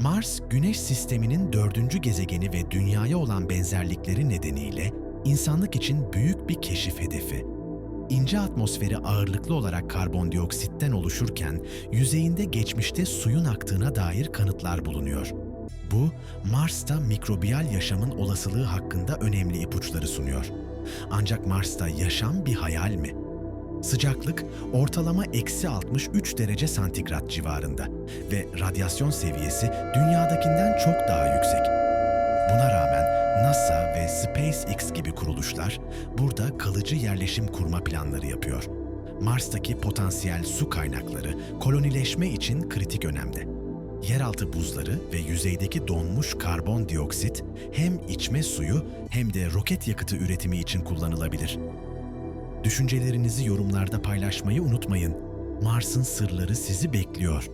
Mars, Güneş sisteminin dördüncü gezegeni ve Dünya'ya olan benzerlikleri nedeniyle insanlık için büyük bir keşif hedefi. İnce atmosferi ağırlıklı olarak karbondioksitten oluşurken yüzeyinde geçmişte suyun aktığına dair kanıtlar bulunuyor. Bu, Mars'ta mikrobiyal yaşamın olasılığı hakkında önemli ipuçları sunuyor. Ancak Mars'ta yaşam bir hayal mi? Sıcaklık ortalama eksi 63 derece santigrat civarında ve radyasyon seviyesi dünyadakinden çok daha yüksek. Buna rağmen NASA ve SpaceX gibi kuruluşlar burada kalıcı yerleşim kurma planları yapıyor. Mars'taki potansiyel su kaynakları kolonileşme için kritik önemde. Yeraltı buzları ve yüzeydeki donmuş karbondioksit hem içme suyu hem de roket yakıtı üretimi için kullanılabilir. Düşüncelerinizi yorumlarda paylaşmayı unutmayın. Mars'ın sırları sizi bekliyor.